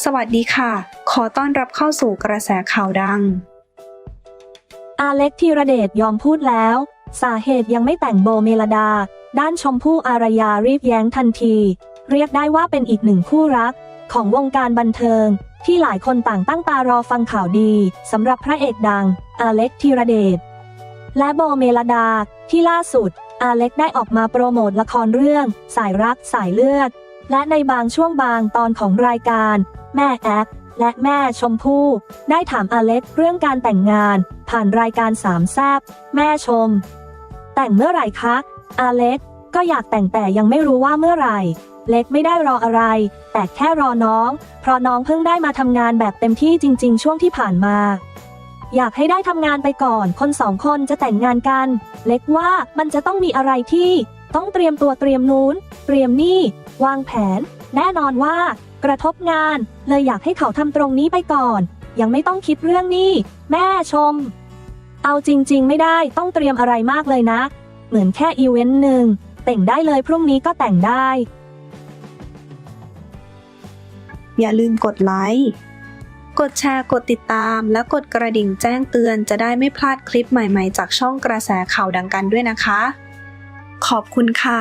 สวัสดีค่ะ ขอต้อนรับเข้าสู่กระแสข่าวดัง อาเล็กธีรเดชยอมพูดแล้ว สาเหตุยังไม่แต่งโบเมลดา ด้านชมพู่อารยารีบแย้งทันที เรียกได้ว่าเป็นอีกหนึ่งคู่รัก ของวงการบันเทิง ที่หลายคนต่างตั้งตารอฟังข่าวดีสำหรับพระเอกดัง อาเล็กธีรเดชและโบเมลดา ที่ล่าสุด อาเล็กได้ออกมาโปรโมทละครเรื่อง สายรักสายเลือด และในบางช่วงบางตอนของรายการ แม่แอปและแม่ชมพู่ ได้ถามอาเล็กเรื่องการแต่งงาน ผ่านรายการสามแซบแม่ชม แต่งเมื่อไหร่คะอาเล็กก็อยากแต่งแต่ยังไม่รู้ว่าเมื่อไหร่ เล็กไม่ได้รออะไร แต่แค่รอน้อง เพราะน้องเพิ่งได้มาทำงานแบบเต็มที่จริง ๆ ช่วงที่ผ่านมา อยากให้ได้ทำงานไปก่อน คนสองคนจะแต่งงานกัน เล็กว่ามันจะต้องมีอะไรที่ ต้องเตรียมตัวเตรียมนู้น เตรียมนี่ วางแผน แน่นอนว่า กระทบงาน เลยอยากให้เขาทำตรงนี้ไปก่อน ยังไม่ต้องคิดเรื่องนี้ แม่ชม เอาจริง ๆ ไม่ได้ต้องเตรียมอะไรมากเลยนะ เหมือนแค่อีเวนต์หนึ่งแต่งได้เลยพรุ่งนี้ก็แต่งได้ อย่าลืมกดไลค์ กดแชร์ กดติดตาม และกดกระดิ่งแจ้งเตือนจะได้ไม่พลาดคลิปใหม่ๆ จากช่องกระแสข่าวดังกันด้วยนะคะ ขอบคุณค่ะ